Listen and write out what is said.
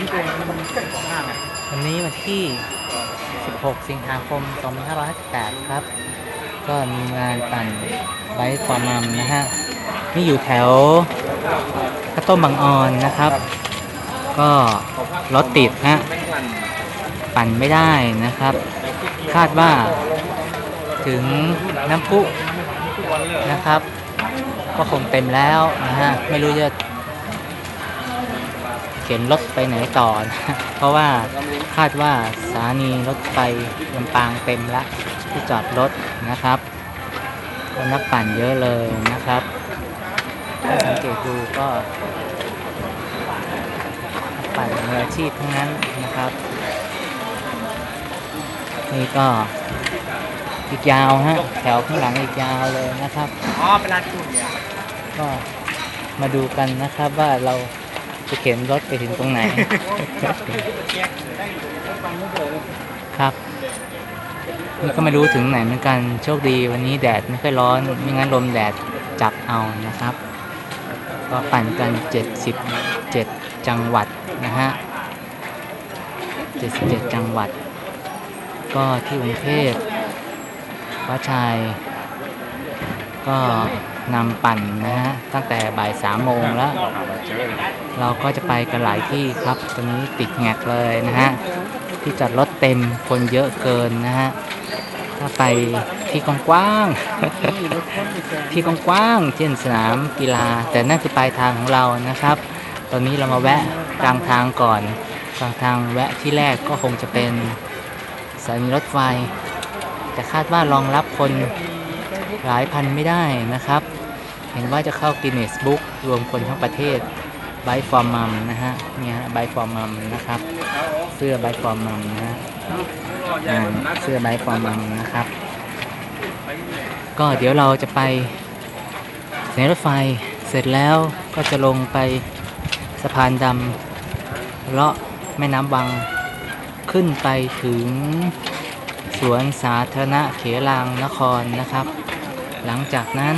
ิ้งตัวมันเก่งกว่าหน้าไงวันนี้วันที่ 16 สิงหาคม 2558 ครับ ก็มีงานปั่นไบค์ฟอร์มัมนะฮะ นี่อยู่แถวข้าวต้มบางออนนะครับ ก็รถติดฮะ ปั่นไม่ได้นะครับ คาดว่าถึงน้ำพุนะครับ ก็คงเต็มแล้วนะฮะ ไม่รู้จะ ข็นรถไปไหนต่อนะเพราะว่าคาดว่าสถานีรถไฟลำปางเต็มแล้วที่จอดรถนะครับคนนักปั่นเยอะเลยนะครับถ้าสังเกตดูก็นักปั่นมืออาชีพทั้งนั้นนะครับ นี่ก็อีกยาวฮะแถวข้างหลังอีกยาวเลยนะครับอ๋อเป็นร้านคุณเนี่ยก็มาดูกันนะครับว่าเรา จะเข็นรถไปถึงตรงไหน ครับนี่ก็ไม่รู้ถึงไหนเหมือนกันโชคดีวันนี้แดดไม่ค่อยร้อนไม่งั้นลมแดดจับเอานะครับ ก็ปั่นกัน 77 จังหวัดนะฮะ 77 จังหวัด ก็ที่กรุงเทพวัดชัยก็ นำปั่นนะฮะตั้งแต่บ่ายสามโมงแล้ว เราก็จะไปกันหลายที่ครับตอนนี้ติดแงกเลยนะฮะที่จอดรถเต็มคนเยอะเกินนะฮะถ้าไปที่กว้างๆที่กว้างๆเช่นสนามกีฬา แต่นั่นคือปลายทางของเรานะครับ ตอนนี้เรามาแวะกลางทางก่อนกลางทางแวะที่แรกก็คงจะเป็นสถานีรถไฟ แต่คาดว่ารองรับคน หลายพันไม่ได้นะครับ เห็นว่าจะเข้ากินเนสบุ๊กรวมคนทั้งประเทศไบฟอร์มัมนะฮะเนี่ยไบฟอร์มัมนะครับ เสื้อไบฟอร์มัมนะฮะเสื้อไบฟอร์มัมนะครับ ก็เดี๋ยวเราจะไปสถานีรถไฟเสร็จแล้วก็จะลงไปสะพานดำเลาะแม่น้ำวังขึ้นไปถึงสวนสาธารณะเขลางนครนะครับ หลังจากนั้น